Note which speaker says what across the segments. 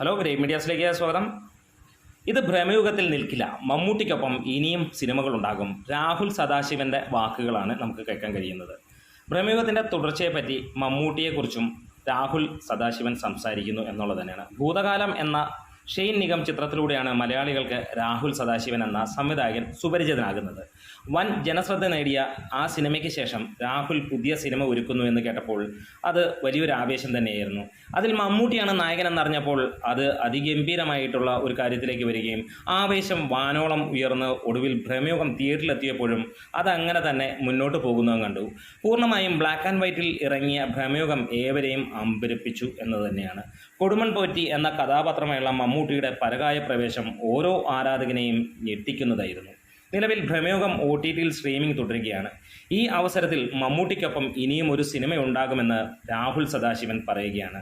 Speaker 1: Hello grey മീഡിയാസിലേക്ക് സ്വാഗതം. ഇത് ഭ്രമയുഗത്തിൽ നിൽക്കില്ല. മമ്മൂട്ടിക്കൊപ്പം ഇനിയും സിനിമകൾ ഉണ്ടാകും രാഹുൽ സദാശിവന്റെ വാക്കുകളാണ് നമുക്ക് കേൾക്കാൻ കഴിയുന്നത്. ഭ്രമയുഗത്തിന്റെ തുടർച്ചയെപ്പറ്റി മമ്മൂട്ടിയെക്കുറിച്ചും രാഹുൽ സദാശിവൻ സംസാരിക്കുന്നു എന്നുള്ളത് തന്നെയാണ്. ഭൂതകാലം എന്ന ഷെയ്ൻ നിഗം ചിത്രത്തിലൂടെയാണ് മലയാളികൾക്ക് രാഹുൽ സദാശിവൻ എന്ന സംവിധായകൻ സുപരിചിതനാകുന്നത്. വൻ ജനശ്രദ്ധ നേടിയ ആ സിനിമയ്ക്ക് ശേഷം രാഹുൽ പുതിയ സിനിമ ഒരുക്കുന്നു എന്ന് കേട്ടപ്പോൾ അത് വലിയൊരു ആവേശം തന്നെയായിരുന്നു. അതിൽ മമ്മൂട്ടിയാണ് നായകൻ എന്നറിഞ്ഞപ്പോൾ അത് അതിഗംഭീരമായിട്ടുള്ള ഒരു കാര്യത്തിലേക്ക് വരികയും ആവേശം വാനോളം ഉയർന്ന് ഒടുവിൽ ഭ്രമയോഗം തിയേറ്ററിലെത്തിയപ്പോഴും അതങ്ങനെ തന്നെ മുന്നോട്ട് പോകുന്നതും കണ്ടു. പൂർണമായും ബ്ലാക്ക് ആൻഡ് വൈറ്റിൽ ഇറങ്ങിയ ഭ്രമയോഗം ഏവരെയും അമ്പരിപ്പിച്ചു എന്നത് തന്നെയാണ്. കൊടുമൺ പോറ്റി എന്ന കഥാപാത്രമായുള്ള മമ്മൂട്ടിയുടെ പരകായ പ്രവേശം ഓരോ ആരാധകനെയും ഞെട്ടിക്കുന്നതായിരുന്നു. നിലവിൽ ഭ്രമയോഗം ഒ ടി ടിയിൽ സ്ട്രീമിംഗ് തുടരുകയാണ്. ഈ അവസരത്തിൽ മമ്മൂട്ടിക്കൊപ്പം ഇനിയും ഒരു സിനിമ ഉണ്ടാകുമെന്ന് രാഹുൽ സദാശിവൻ പറയുകയാണ്.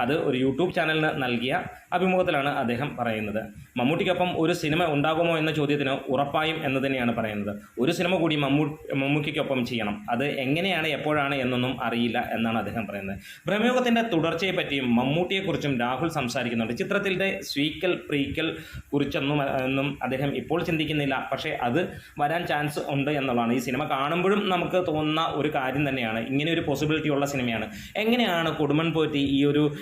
Speaker 1: അത് ഒരു യൂട്യൂബ് ചാനലിന് നൽകിയ അഭിമുഖത്തിലാണ് അദ്ദേഹം പറയുന്നത്. മമ്മൂട്ടിക്കൊപ്പം ഒരു സിനിമ ഉണ്ടാകുമോ എന്ന ചോദ്യത്തിന് ഉറപ്പായും എന്ന് തന്നെയാണ് പറയുന്നത്. ഒരു സിനിമ കൂടി മമ്മൂ മമ്മൂക്കൊപ്പം ചെയ്യണം. അത് എങ്ങനെയാണ് എപ്പോഴാണ് എന്നൊന്നും അറിയില്ല എന്നാണ് അദ്ദേഹം പറയുന്നത്. ഭ്രമയോഗത്തിന്റെ തുടർച്ചയെ പറ്റിയും മമ്മൂട്ടിയെക്കുറിച്ചും രാഹുൽ സംസാരിക്കുന്നുണ്ട്. ചിത്രത്തിന്റെ സ്വീക്കൽ പ്രീക്കൽ കുറിച്ചൊന്നും ഒന്നും അദ്ദേഹം ഇപ്പോൾ ചിന്തിക്കുന്നില്ല. പക്ഷേ അത് വരാൻ ചാൻസ് ഉണ്ട് എന്നുള്ളതാണ്. ഈ സിനിമ കാണുമ്പോഴും നമുക്ക് തോന്നുന്ന ഒരു കാര്യം തന്നെയാണ്. ഇങ്ങനെ ഒരു പോസിബിലിറ്റി ഉള്ള സിനിമയാണ്. എങ്ങനെയാണ് കൊടുമൺ പോറ്റി ഈ ഒരു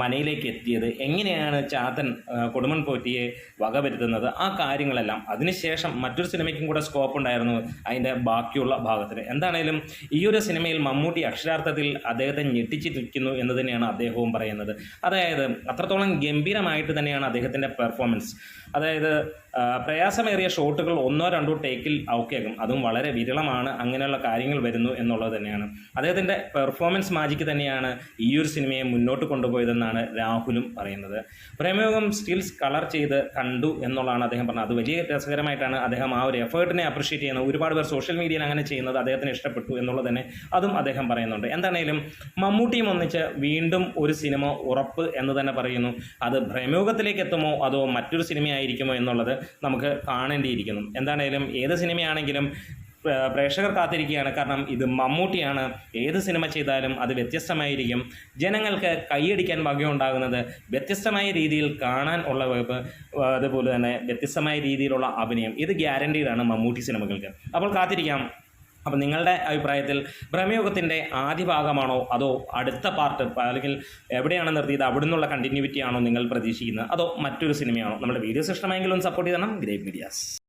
Speaker 1: മനയിലേക്ക് എത്തിയത്. എങ്ങനെയാണ് ചാത്തൻ കൊടുമൺ പോറ്റിയെ വകവരുത്തുന്നത്? ആ കാര്യങ്ങളെല്ലാം. അതിനുശേഷം മറ്റൊരു സിനിമയ്ക്കും കൂടെ സ്കോപ്പ് ഉണ്ടായിരുന്നു അതിന്റെ ബാക്കിയുള്ള ഭാഗത്തിന് എന്താണേലും ഈ ഒരു സിനിമയിൽ മമ്മൂട്ടി അക്ഷരാർത്ഥത്തിൽ അദ്ദേഹത്തെ ഞെട്ടിച്ചിരിക്കുന്നു എന്ന് തന്നെയാണ് അദ്ദേഹവും പറയുന്നത്. അതായത് അത്രത്തോളം ഗംഭീരമായിട്ട് തന്നെയാണ് അദ്ദേഹത്തിന്റെ പെർഫോമൻസ് അതായത് പ്രയാസമേറിയ ഷോട്ടുകൾ ഒന്നോ രണ്ടോ ടേക്കിൽ ഔക്കേക്കും അതും വളരെ വിരളമാണ്. അങ്ങനെയുള്ള കാര്യങ്ങൾ വരുന്നു എന്നുള്ളത് തന്നെയാണ്. അദ്ദേഹത്തിന്റെ പെർഫോമൻസ് മാജിക്ക് തന്നെയാണ് ഈ ഒരു സിനിമയെ മുന്നോട്ട് കൊണ്ടുപോയതെന്നാണ് രാഹുലും പറയുന്നത്. പ്രേമയോഗം സ്റ്റിൽസ് കളർ ചെയ്ത് കണ്ടു എന്നുള്ളതാണ് അദ്ദേഹം പറഞ്ഞത്. അത് വലിയ രസകരമായിട്ടാണ് അദ്ദേഹം ആ ഒരു എഫേർട്ടിനെ അപ്രീഷിയേറ്റ് ചെയ്യുന്നത്. ഒരുപാട് പേർ സോഷ്യൽ മീഡിയയിൽ അങ്ങനെ ചെയ്യുന്നത് അദ്ദേഹത്തിന് ഇഷ്ടപ്പെട്ടു എന്നുള്ളത് തന്നെ അതും അദ്ദേഹം പറയുന്നുണ്ട്. എന്താണേലും മമ്മൂട്ടിയും ഒന്നിച്ച് വീണ്ടും ഒരു സിനിമ ഉറപ്പ് എന്ന് തന്നെ പറയുന്നു. അത് ഭ്രമയോഗത്തിലേക്ക് എത്തുമോ അതോ മറ്റൊരു സിനിമയായിരിക്കുമോ എന്നുള്ളത് നമുക്ക് കാണേണ്ടിയിരിക്കുന്നു. എന്താണേലും ഏത് സിനിമയാണെങ്കിലും പ്രേക്ഷകർ കാത്തിരിക്കുകയാണ്. കാരണം ഇത് മമ്മൂട്ടിയാണ്. ഏത് സിനിമ ചെയ്താലും അത് വ്യത്യസ്തമായിരിക്കും. ജനങ്ങൾക്ക് കൈയടിക്കാൻ വകയുണ്ടാകുന്നത് വ്യത്യസ്തമായ രീതിയിൽ കാണാൻ ഉള്ള അതുപോലെ തന്നെ വ്യത്യസ്തമായ രീതിയിലുള്ള അഭിനയം. ഇത് ഗ്യാരണ്ടീഡാണ് മമ്മൂട്ടി സിനിമകൾക്ക്. അപ്പോൾ കാത്തിരിക്കാം. അപ്പം നിങ്ങളുടെ അഭിപ്രായത്തിൽ ഭ്രമയോഗത്തിന്റെ ആദ്യ ഭാഗമാണോ? അതോ അടുത്ത പാർട്ട് അല്ലെങ്കിൽ എവിടെയാണ് നിർത്തിയത്? അവിടെ നിന്നുള്ള കണ്ടിന്യൂവിറ്റി ആണോ നിങ്ങൾ പ്രതീക്ഷിക്കുന്നത്? അതോ മറ്റൊരു സിനിമയാണോ? നമ്മുടെ വീഡിയോസ് ഇഷ്ടമായെങ്കിലും സപ്പോർട്ട് ചെയ്യണം ഗ്രേറ്റ് മീഡിയാസ്